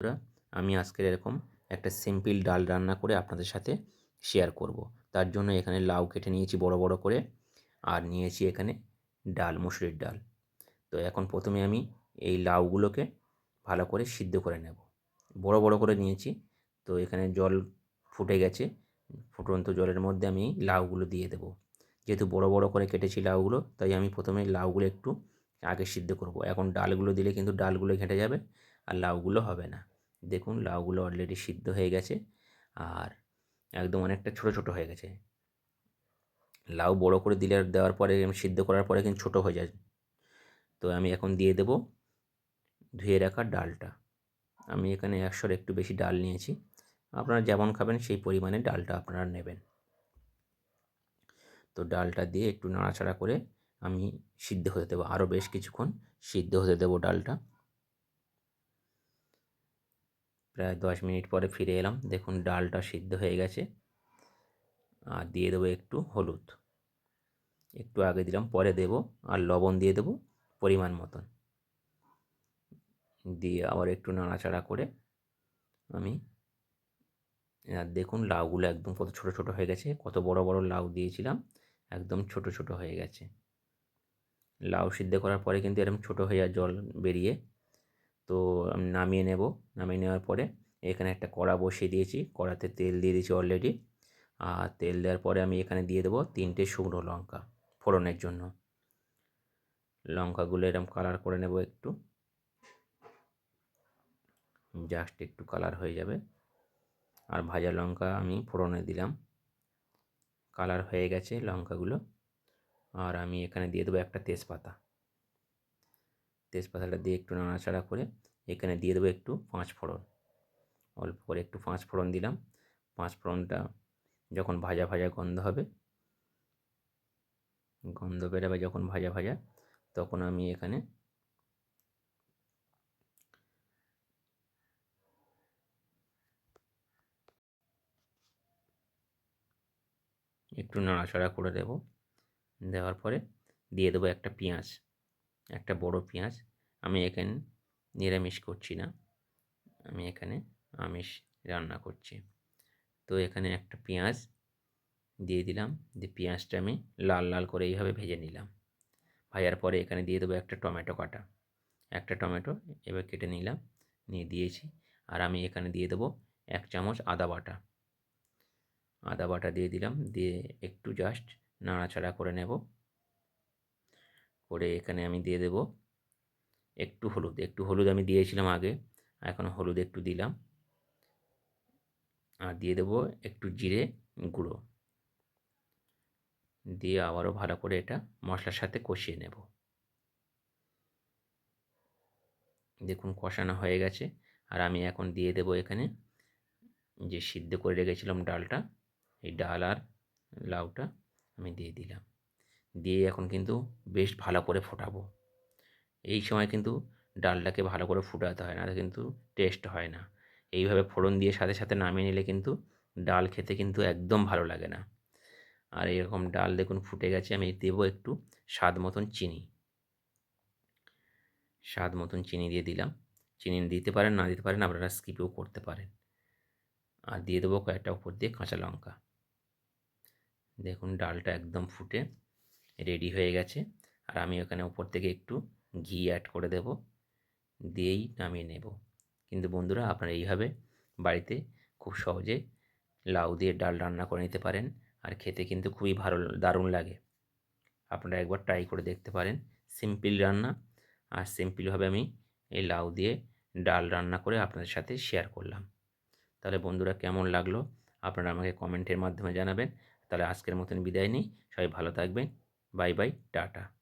বন্ধুরা, আমি আজকের এরকম একটা সিম্পল ডাল রান্না করে আপনাদের সাথে শেয়ার করব। তার জন্য এখানে লাউ কেটে নিয়েছি বড় বড় করে আর নিয়েছি এখানে ডাল, মুসুরির ডাল। তো এখন প্রথমে আমি এই লাউগুলোকে ভালো করে সিদ্ধ করে নেব। বড় বড় করে নিয়েছি, তো এখানে জল ফুটে গেছে। ফুটন্ত জলের মধ্যে আমি লাউগুলো দিয়ে দেবো। যেহেতু বড় বড় করে কেটেছি লাউগুলো, তাই আমি প্রথমে লাউগুলো একটু আগে সিদ্ধ করব। এখন ডালগুলো দিলে কিন্তু ডালগুলো ঘেঁটে যাবে আর লাউগুলো হবে না। দেখুন লাউগুলো অলরেডি সিদ্ধ হয়ে গেছে আর একদম অনেকটা ছোটো ছোটো হয়ে গেছে। লাউ বড় করে দিলে দেওয়ার পরে সিদ্ধ করার পরে কিন্তু ছোটো হয়ে যায়। তো আমি এখন দিয়ে দেব ধুয়ে রাখা ডালটা। আমি এখানে একশোর একটু বেশি ডাল নিয়েছি। আপনারা যেমন খাবেন সেই পরিমাণে ডালটা আপনারা নেবেন। তো ডালটা দিয়ে একটু নাড়াচাড়া করে আমি সিদ্ধ হতে দেবো। আরও বেশ কিছুক্ষণ সিদ্ধ হতে দেবো ডালটা। প্রায় দশ মিনিট পরে ফিরে এলাম। দেখুন, ডালটা সিদ্ধ হয়ে গেছে। আর দিয়ে দেবো একটু হলুদ। একটু আগে দিলাম, পরে দেব। আর লবণ দিয়ে দেবো পরিমাণ মতন। দিয়ে আবার একটু নাড়াচাড়া করে আমি, আর দেখুন, লাউগুলো একদম কত ছোটো ছোটো হয়ে গেছে। কত বড় বড় লাউ দিয়েছিলাম, একদম ছোটো ছোটো হয়ে গেছে। লাউ সিদ্ধ করার পরে কিন্তু এরকম ছোটো হয়ে জল বেরিয়ে তো আমি নামিয়ে নেব। নামিয়ে নেওয়ার পরে এখানে একটা কড়া বসিয়ে দিয়েছি। কড়াতে তেল দিয়ে দিয়েছি অলরেডি আর তেল দেওয়ার পরে আমি এখানে দিয়ে দেবো তিনটে শুকনো লঙ্কা ফোড়নের জন্য। লঙ্কাগুলো এরকম কালার করে নেব একটু। জাস্ট একটু কালার হয়ে যাবে। আর ভাজা লঙ্কা আমি ফোড়নে দিলাম। কালার হয়ে গেছে লঙ্কাগুলো। আর আমি এখানে দিয়ে দেবো একটা তেজপাতা। তেজপাতাটা দিয়ে একটু নাড়াচাড়া করে এখানে দিয়ে দেবো একটু পাঁচ ফোড়ন। অল্প করে একটু পাঁচ ফোড়ন দিলাম। পাঁচ ফোড়নটা যখন ভাজা ভাজা গন্ধ হবে, গন্ধ বেরোবে যখন ভাজা ভাজা, তখন আমি এখানে একটু নাড়াচাড়া করে দেব। দেওয়ার পরে দিয়ে দেবো একটা পেঁয়াজ, একটা বড় পেঁয়াজ আমি এখানে নিরামিষ করছি না। আমি এখানে আমিষ রান্না করছি। তো এখানে একটা পেঁয়াজ দিয়ে দিলাম। দিয়ে পেঁয়াজটা আমি লাল লাল করে এইভাবে ভেজে নিলাম। ভাজার পরে এখানে দিয়ে দেবো একটা টমেটো কাটা। একটা টমেটো এবার কেটে নিলাম। নিয়ে দিয়েছি। আর আমি এখানে দিয়ে দেবো এক চামচ আদা বাটা। আদা বাটা দিয়ে দিলাম। দিয়ে একটু জাস্ট নাড়াচাড়া করে নেব। করে এখানে আমি দিয়ে দেব একটু হলুদ একটু হলুদ আমি দিয়েছিলাম আগে, এখন হলুদ একটু দিলাম। আর দিয়ে দেবো একটু জিরে গুঁড়ো। দিয়ে আবারও ভালো করে এটা মশলার সাথে কষিয়ে নেব। দেখুন কষানো হয়ে গেছে। আর আমি এখন দিয়ে দেব এখানে যে সিদ্ধ করে রেখেছিলাম ডালটা, এই ডাল আর লাউটা আমি দিয়ে দিলাম। দিয়ে এখন কিন্তু বেশ ভালো করে ফোটাবো। এই সময় কিন্তু ডালটাকে ভালো করে ফুটাতে হয় না কিন্তু টেস্ট হয় না। এইভাবে ফোড়ন দিয়ে সাথে সাথে নামিয়ে নিলে কিন্তু ডাল খেতে কিন্তু একদম ভালো লাগে না। আর এরকম ডাল দেখুন ফুটে গেছে, আমি দেবো একটু স্বাদ মতন চিনি। স্বাদ মতন চিনি দিয়ে দিলাম। চিনি দিতে পারেন, না দিতে পারেন, আপনারা স্কিপেও করতে পারেন। আর দিয়ে দেবো কয়েকটা উপর দিয়ে কাঁচা লঙ্কা। দেখুন ডালটা একদম ফুটে রেডি হয়ে গেছে। আর আমি ওখানে উপর থেকে একটু ঘি অ্যাড করে দেব, দিয়েই নামিয়ে নেব। কিন্তু বন্ধুরা, আপনারা এইভাবে বাড়িতে খুব সহজে লাউ দিয়ে ডাল রান্না করে নিতে পারেন আর খেতে কিন্তু খুবই ভালো দারুণ লাগে। আপনারা একবার ট্রাই করে দেখতে পারেন। সিম্পল রান্না আর সিম্পলভাবে আমি এই লাউ দিয়ে ডাল রান্না করে আপনাদের সাথে শেয়ার করলাম। তাহলে বন্ধুরা, কেমন লাগল? আপনারা আমাকে কমেন্টের মাধ্যমে জানাবেন। তাহলে আজকের মতন বিদায় নিই। সবাই ভালো থাকবেন। Bye bye tata.